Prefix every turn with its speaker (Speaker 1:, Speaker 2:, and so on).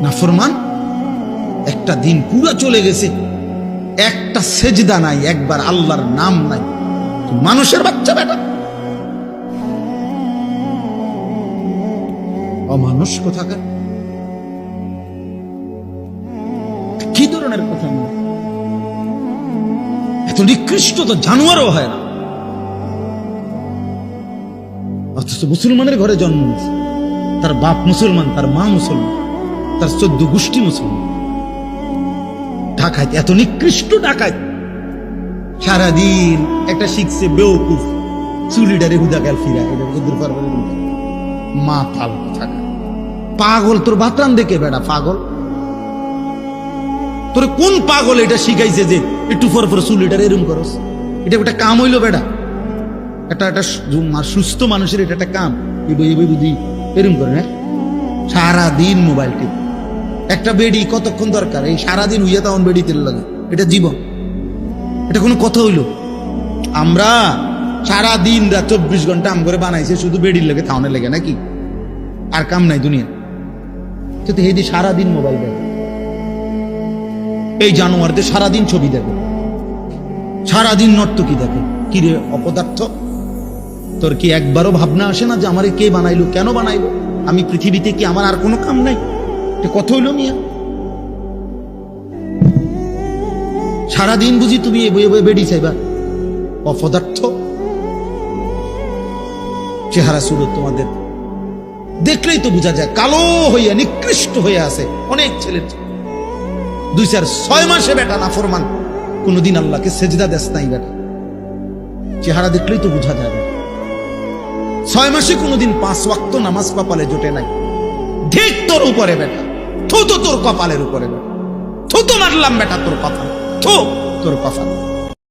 Speaker 1: নাফরমান একটা দিন পুরো চলে গেছে। একটা সেজদা নাই, একবার আল্লাহর নাম নাই। মানুষের বাচ্চা বেটা। অমানুষ কোথাকার? কি ধরনের কথা? এত নিকৃষ্ট তো জানোয়ারও হয় না। অথচ মুসলমানের ঘরে জন্ম তার বাপ মুসলমান, তার মা মুসলমান। তার চোদ্দ গোষ্ঠী মুসলমান। ঢাকায় এত নিকৃষ্ট ঢাকায়। সারাদিন একটা শিখছে বেউকুফ চুলিডারে হুদা গেল ফিরা এটা। মা পাল থাকা পাগল, তোর বাতরান দেখে বেড়া পাগল। তোর কোন পাগল এটা শিখাইছে যে একটু পর পর চুলিটার এরম করস? এটা একটা কাম হইল বেটা একটা একটা সুস্থ মানুষের এটা একটা কাম। এই বই বুঝি? এরম করে না সারাদিন মোবাইল টিপ। একটা বেডি কতক্ষণ দরকার? এই সারাদিন উইয়া তখন বেডি তেল লাগে। এটা জীবন। এটা কোনো কথা হইল? আমরা সারা দিন রাত চব্বিশ ঘণ্টা আম করে বানাইছে, শুধু বেডির লেগে থাউনের লেগে নাকি? আর কাম নাই দুনিয়া কিন্তু হেদি সারাদিন মোবাইল দেখে, এই জানোয়ারদের সারাদিন ছবি দেখে, সারাদিন নর্তকি দেখে, কিরে অপদার্থ? তোর কি একবারও ভাবনা আসে না যে আমারে কে বানাইলো, কেন বানাইলো? আমি পৃথিবীতে কি আমার আর কোনো কাম নাই? কথা হইল মিয়া। সারাদিন বুঝি তুমি এ বয়ে বয়ে বেড়ি চাইবা। অপদার্থ। চেহারা সুরত তোমাদের। দেখলেই তো বোঝা যায় কালো হইয়া নিকৃষ্ট হয়ে আছে অনেক ছেলের দুই চার ছয় মাসে বেটা না ফরমান কোনোদিন আল্লাহকে সেজদা দেশ নাই বেটা। চেহারা দেখলেই তো বোঝা যায়। ছয় মাসে কোনোদিন পাঁচ ওয়াক্ত নামাজ কপালে জোটে নাই। ঠিক তোর উপরে বেটা। থু তো তোর কপালের উপরে। থু তো মারলাম বেটা তোর কপাল। থু তোর কপাল।